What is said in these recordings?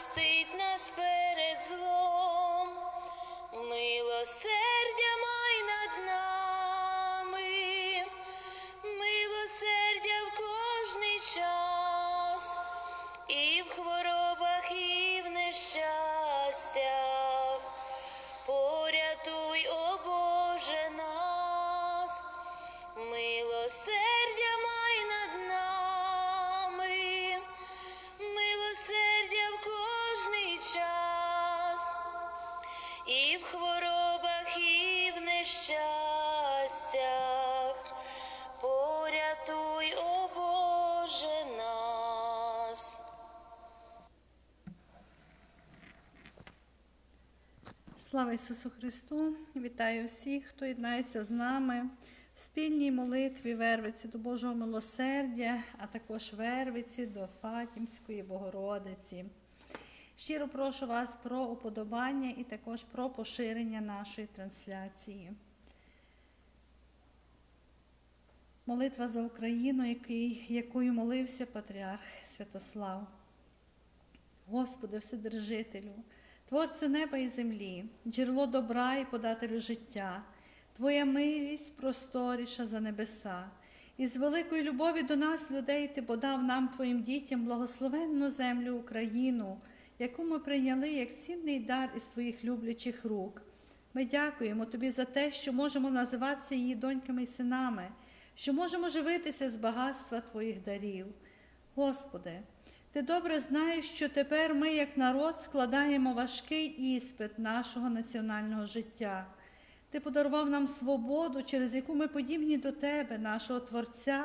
захистить нас перед злом, милосердя Слава Ісусу Христу! Вітаю всіх, хто єднається з нами в спільній молитві Вервиці до Божого милосердя, а також Вервиці до Фатімської Богородиці. Щиро прошу вас про уподобання і також про поширення нашої трансляції. Молитва за Україну, який, якою молився патріарх Святослав. Господи, Вседержителю, Творцю неба і землі, джерело добра і подателю життя, Твоя милість просторіша за небеса. І з великої любові до нас, людей, Ти подав нам, Твоїм дітям, благословенну землю Україну, яку ми прийняли як цінний дар із Твоїх люблячих рук. Ми дякуємо Тобі за те, що можемо називатися її доньками і синами, що можемо живитися з багатства Твоїх дарів. Господи, Ти добре знаєш, що тепер ми, як народ, складаємо важкий іспит нашого національного життя. Ти подарував нам свободу, через яку ми подібні до Тебе, нашого Творця,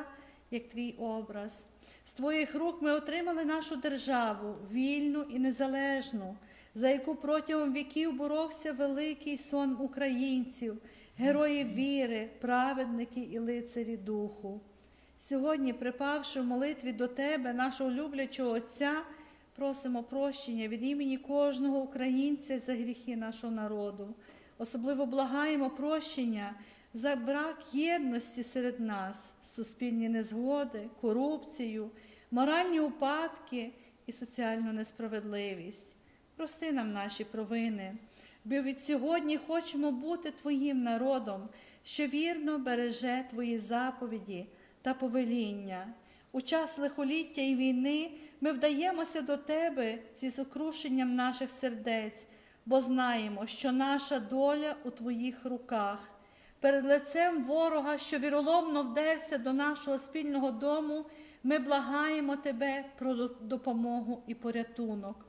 як Твій образ. З Твоїх рук ми отримали нашу державу, вільну і незалежну, за яку протягом віків боровся великий сон українців, героїв віри, праведники і лицарі духу. Сьогодні, припавши в молитві до Тебе, нашого люблячого Отця, просимо прощення від імені кожного українця за гріхи нашого народу. Особливо благаємо прощення за брак єдності серед нас, суспільні незгоди, корупцію, моральні упадки і соціальну несправедливість. Прости нам наші провини, бо від сьогодні хочемо бути Твоїм народом, що вірно береже Твої заповіді та повеління. У час лихоліття і війни ми вдаємося до Тебе зі сокрушенням наших сердець, бо знаємо, що наша доля у Твоїх руках. Перед лицем ворога, що віроломно вдерся до нашого спільного дому, ми благаємо Тебе про допомогу і порятунок.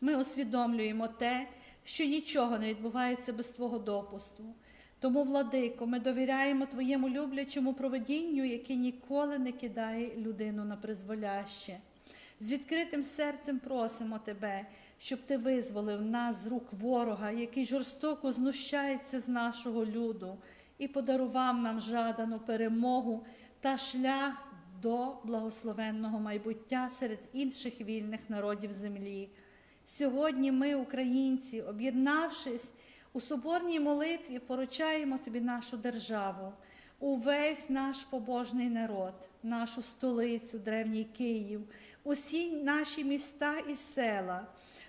Ми усвідомлюємо те, що нічого не відбувається без Твого допусту. Тому, владико, ми довіряємо Твоєму люблячому проведінню, яке ніколи не кидає людину на призволяще. З відкритим серцем просимо Тебе, щоб Ти визволив нас з рук ворога, який жорстоко знущається з нашого люду, і подарував нам жадану перемогу та шлях до благословенного майбуття серед інших вільних народів землі. Сьогодні ми, українці, об'єднавшись у соборній молитві, поручаємо тобі нашу державу, увесь наш побожний народ, нашу столицю, древній Київ, усі наші міста і села,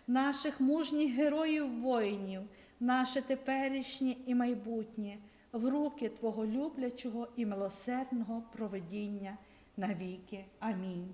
наших мужніх героїв воїнів, наше теперішнє і майбутнє в руки Твого люблячого і милосердного проведіння навіки. Амінь.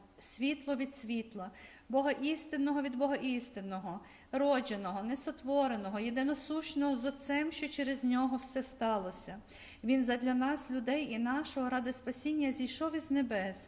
світло від світла, Бога істинного від Бога істинного, родженого, несотвореного, єдиносущного з Отцем, що через нього все сталося. Він задля нас, людей і нашого, ради спасіння, зійшов із небес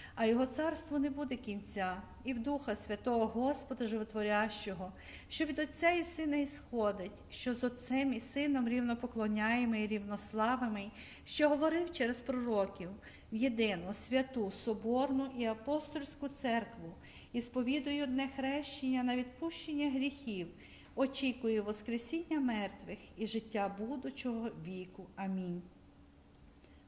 а його царству не буде кінця, і в Духа Святого Господа Животворящого, що від Отця і Сина ісходить, що з Отцем і Сином рівно поклоняємо і рівнославимо, що говорив через пророків в єдину, святу, соборну і апостольську церкву, і сповідую одне хрещення на відпущення гріхів, очікую Воскресіння мертвих і життя будучого віку. Амінь.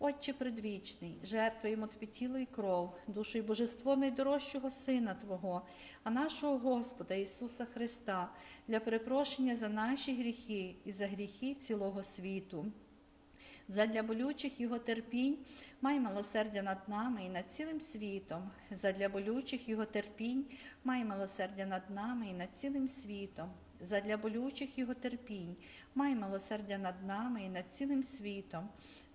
Отче предвічний, жертвуємо Тобі тіло і кров, душу і божество найдорожчого Сина Твого, а нашого Господа Ісуса Христа для перепрошення за наші гріхи і за гріхи цілого світу. Задля болючих Його терпінь, май милосердя над нами і над цілим світом. Задля болючих Його терпінь, май милосердя над нами і над цілим світом. Задля болючих Його терпінь, май милосердя над нами і над цілим світом.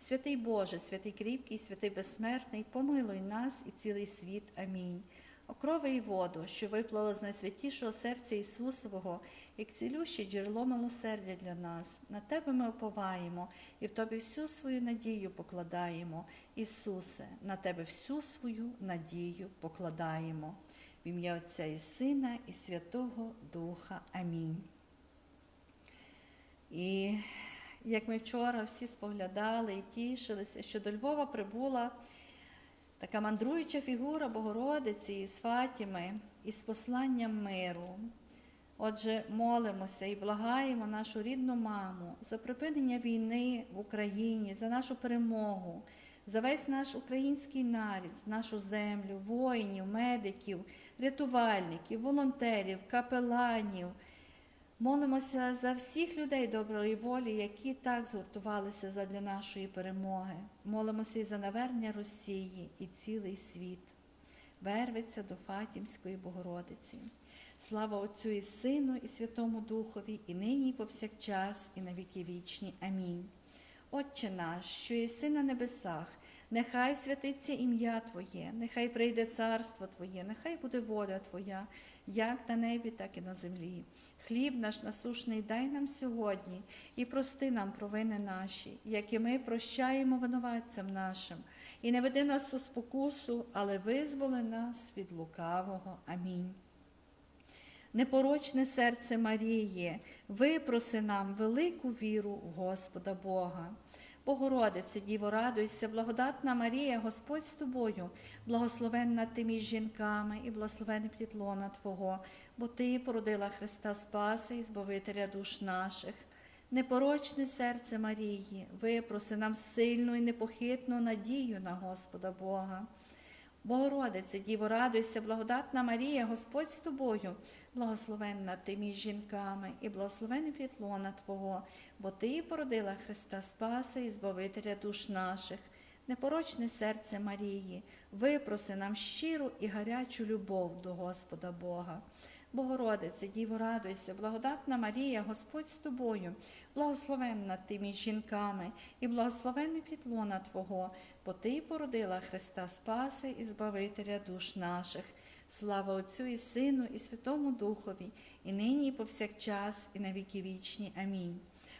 Святий Боже, святий кріпкий, святий безсмертний, помилуй нас і цілий світ. Амінь. Окрови і воду, що виплала з найсвятішого серця Ісусового, як цілюще джерело милосердя для нас. На Тебе ми оповаємо і в Тобі всю свою надію покладаємо. Ісусе, на Тебе всю свою надію покладаємо. В ім'я Отця і Сина, і Святого Духа. Амінь. І як ми вчора всі споглядали і тішилися, що до Львова прибула така мандруюча фігура Богородиці із Фатіми із посланням миру. Отже, молимося і благаємо нашу рідну маму за припинення війни в Україні, за нашу перемогу, за весь наш український нарід, нашу землю, воїнів, медиків, рятувальників, волонтерів, капеланів. Молимося за всіх людей доброї волі, які так згуртувалися задля нашої перемоги. Молимося і за навернення Росії і цілий світ. Верветься до Фатімської Богородиці. Слава Отцю і Сину, і Святому Духові, і нині, і повсякчас, і на віки вічні. Амінь. Отче наш, що єси на небесах, нехай святиться ім'я Твоє, нехай прийде царство Твоє, нехай буде воля Твоя, як на небі, так і на землі. Хліб наш насушний дай нам сьогодні і прости нам провини наші, як і ми прощаємо винуватцям нашим, і не веди нас у спокусу, але визволи нас від лукавого. Амінь. Непорочне серце Марії, випроси нам велику віру в Господа Бога. Богородице, Діво, радуйся, благодатна Марія, Господь з тобою, благословенна ти між жінками і благословене плітлона Твого, бо Ти породила Христа Спаси і Збавителя душ наших. Непорочне серце Марії, випроси нам сильну і непохитну надію на Господа Бога. Богородице, Діво, радуйся, благодатна Марія, Господь з тобою, благословенна ти між жінками, і благословене пітлона Твого, бо Ти породила Христа Спаса і Збавителя душ наших. Непорочне серце Марії, випроси нам щиру і гарячу любов до Господа Бога. Богородице, Діво, радуйся, благодатна Марія, Господь з тобою, благословенна ти між жінками, і благословенне підлона Твого, бо Ти породила Христа Спаси і Збавителя душ наших. Слава Отцю і Сину, і Святому Духові, і нині, і повсякчас, і на віки вічні. Амінь.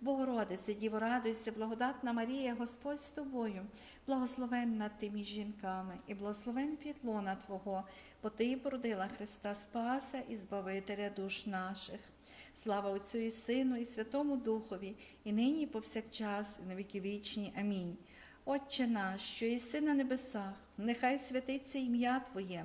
Богородице, Діво, радуйся, благодатна Марія, Господь з тобою, благословенна ти між жінками, і благословен пітлона Твого, бо Ти породила Христа Спаса і Збавителя душ наших. Слава Отцю і Сину, і Святому Духові, і нині, і повсякчас, і на віки вічні. Амінь. Отче наш, що єси на небесах, нехай святиться ім'я Твоє,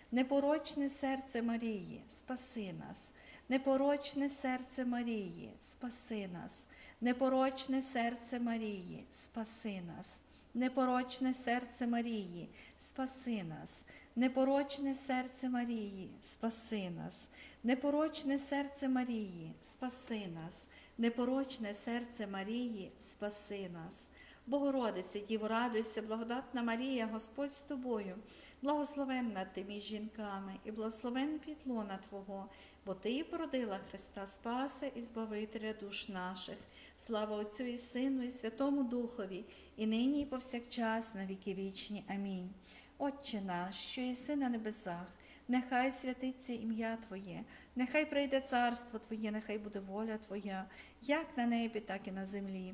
непорочне серце Марії, спаси нас, непорочне серце Марії, спаси нас, непорочне серце Марії, спаси нас, непорочне серце Марії, спаси нас, непорочне серце Марії, спаси нас, непорочне серце Марії, спаси нас, непорочне серце Марії, спаси нас. Богородице, Діво, радуйся, благодатна Марія, Господь з тобою, благословенна ти між жінками, і благословен пітлона Твого, бо Ти породила Христа Спаса і Збавителя душ наших. Слава Отцю і Сину, і Святому Духові, і нині, і повсякчас, на віки вічні. Амінь. Отче наш, що єси на небесах, нехай святиться ім'я Твоє, нехай прийде царство Твоє, нехай буде воля Твоя, як на небі, так і на землі.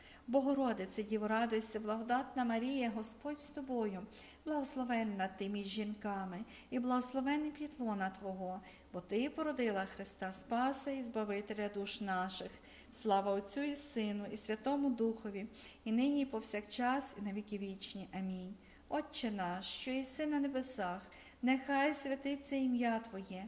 Богородице, Діво, радуйся, благодатна Марія, Господь з тобою, благословенна ти між жінками, і благословений пітлона Твого, бо Ти породила Христа Спаса і Збавителя душ наших. Слава Отцю і Сину, і Святому Духові, і нині, і повсякчас, і на віки вічні. Амінь. Отче наш, що єси на небесах, нехай святиться ім'я Твоє,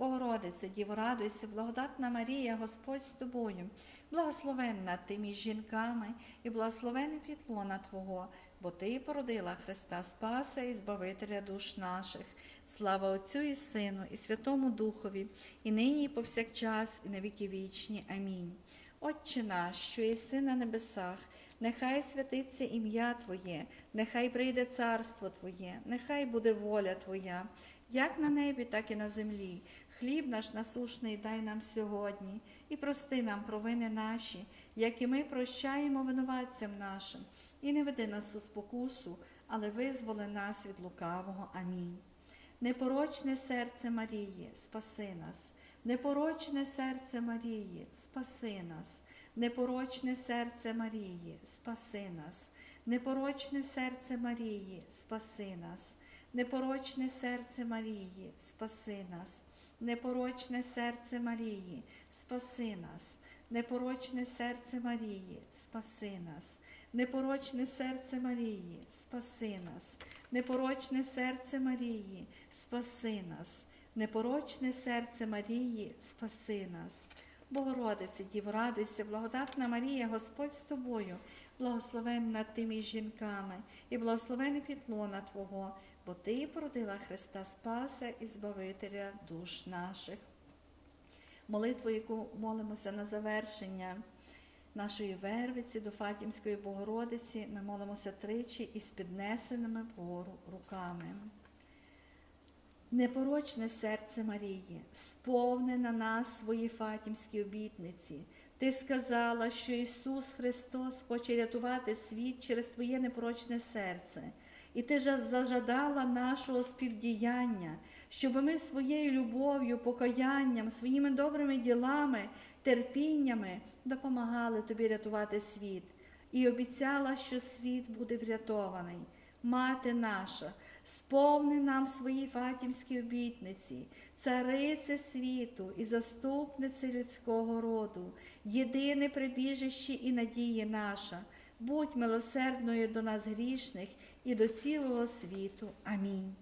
Богородице, Діво, радуйся, благодатна Марія, Господь з тобою, благословенна ти між жінками і благословене плітлона Твого, бо Ти породила Христа Спаса і Збавителя душ наших. Слава Отцю і Сину, і Святому Духові, і нині, і повсякчас, і на віки вічні. Амінь. Отче наш, що єси на небесах, нехай святиться ім'я Твоє, нехай прийде царство Твоє, нехай буде воля Твоя, як на небі, так і на землі. Хліб наш насушний дай нам сьогодні, і прости нам провини наші, як і ми прощаємо винуватцям нашим, і не веди нас у спокусу, але визволи нас від лукавого. Амінь. Непорочне серце Марії, спаси нас, непорочне серце Марії, спаси нас, непорочне серце Марії, спаси нас, непорочне серце Марії, спаси нас, непорочне серце Марії, спаси нас, непорочне серце Марії, спаси нас, непорочне серце Марії, спаси нас, непорочне серце Марії, спаси нас, непорочне серце Марії, спаси нас, непорочне серце Марії, спаси нас. Богородице, Діво, радуйся, благодатна Марія, Господь з тобою, благословенна ти між жінками, і благословене пітлона Твого, бо Ти породила Христа Спаса і Збавителя душ наших. Молитву, яку молимося на завершення нашої вервиці до Фатімської Богородиці, ми молимося тричі із піднесеними вгору руками. Непорочне серце Марії, сповни на нас свої фатімські обітниці. Ти сказала, що Ісус Христос хоче рятувати світ через Твоє непорочне серце, і Ти зажадала нашого співдіяння, щоб ми своєю любов'ю, покаянням, своїми добрими ділами, терпіннями допомагали Тобі рятувати світ, і обіцяла, що світ буде врятований. Мати наша, сповни нам свої фатімські обітниці, царице світу і заступнице людського роду, єдине прибіжище і надія наша, будь милосердною до нас грішних і до цілого світу. Амінь.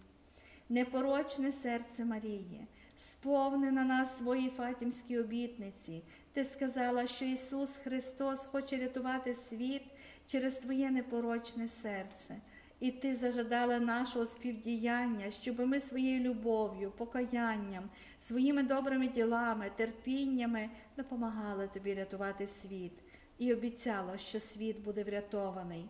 Непорочне серце Марії, сповни на нас свої фатімські обітниці. Ти сказала, що Ісус Христос хоче рятувати світ через Твоє непорочне серце. І ти зажадала нашого співдіяння, щоб ми своєю любов'ю, покаянням, своїми добрими ділами, терпіннями допомагали тобі рятувати світ. І обіцяла, що світ буде врятований.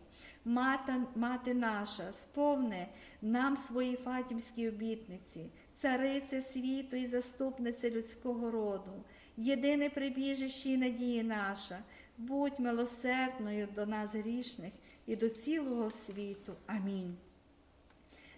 Мата, мати наша, сповни нам свої фатімські обітниці, царице світу і заступниця людського роду, єдине прибіжище і надія наша, будь милосердною до нас грішних і до цілого світу. Амінь.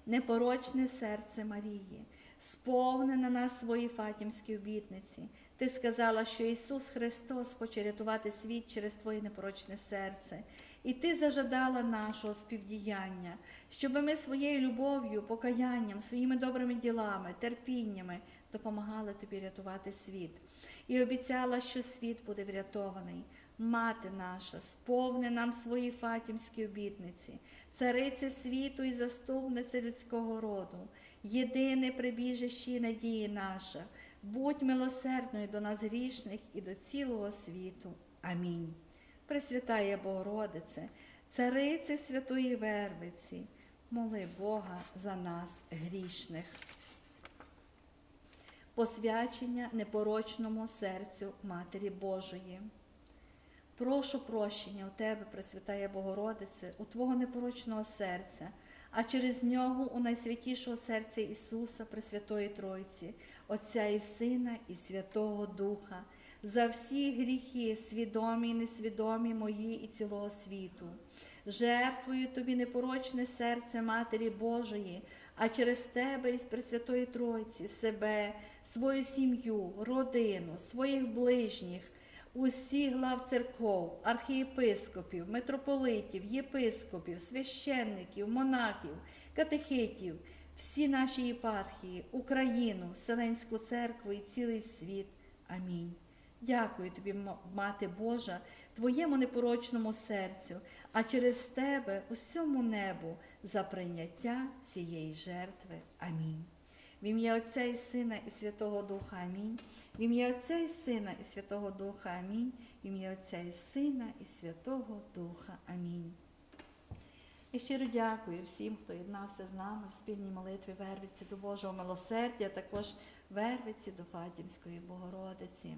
Непорочне серце Марії, сповни на нас свої фатімські обітниці. Ти сказала, що Ісус Христос хоче рятувати світ через Твоє непорочне серце. І ти зажадала нашого співдіяння, щоб ми своєю любов'ю, покаянням, своїми добрими ділами, терпіннями допомагали тобі рятувати світ. І обіцяла, що світ буде врятований. Мати наша, сповни нам свої фатімські обітниці, царице світу і заступниця людського роду, єдине прибіжище і надії наша, будь милосердною до нас грішних і до цілого світу. Амінь. Пресвятає Богородице, царице святої Вервиці, моли Бога за нас грішних. Посвячення непорочному серцю Матері Божої. Прошу прощення у Тебе, Пресвятає Богородице, у Твого непорочного серця, а через нього у найсвятішого серця Ісуса, Пресвятої Тройці, Отця і Сина і Святого Духа, за всі гріхи, свідомі і несвідомі мої і цілого світу, жертвою тобі непорочне серце Матері Божої, а через тебе із Пресвятої Тройці себе, свою сім'ю, родину, своїх ближніх, усіх глав церков, архієпископів, митрополитів, єпископів, священників, монахів, катехитів, всі наші єпархії, Україну, Вселенську церкву і цілий світ. Амінь. Дякую тобі, Мати Божа, твоєму непорочному серцю, а через тебе усьому небу за прийняття цієї жертви. Амінь. В ім'я Отця і Сина і Святого Духа Амінь. В ім'я Отця і Сина і Святого Духа Амінь. В ім'я Отця і Сина і Святого Духа Амінь. І щиро дякую всім, хто єднався з нами в спільній молитві Вервиці до Божого милосердя, також Вервиці до Фатімської Богородиці.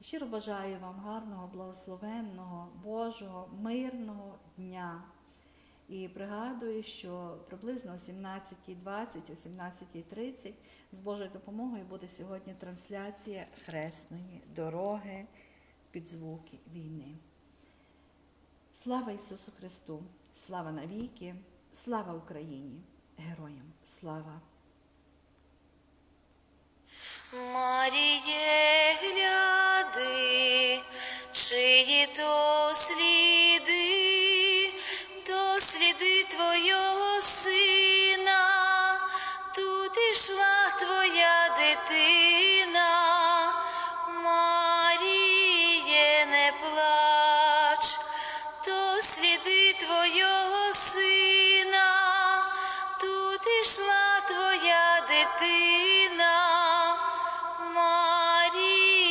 І щиро бажаю вам гарного, благословенного, Божого, мирного дня. І пригадую, що приблизно о 17.20, о 17.30 з Божою допомогою буде сьогодні трансляція хресної дороги під звуки війни. Слава Ісусу Христу! Слава навіки! Слава Україні! Героям слава! Маріє, гляди, чиї то сліди, сина, тут ішла твоя дитина, Маріє, не плач, то сліди твого сина, тут ішла твоя дитина, Маріє,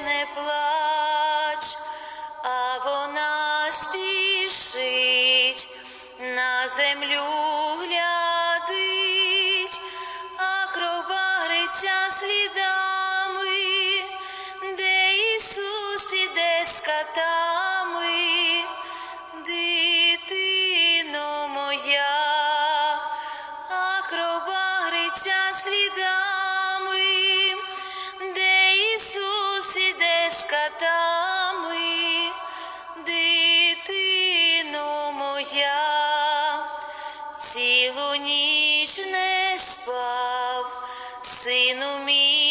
не плач, а вона спішить, з дитину моя, цілу ніч не спав, сину мій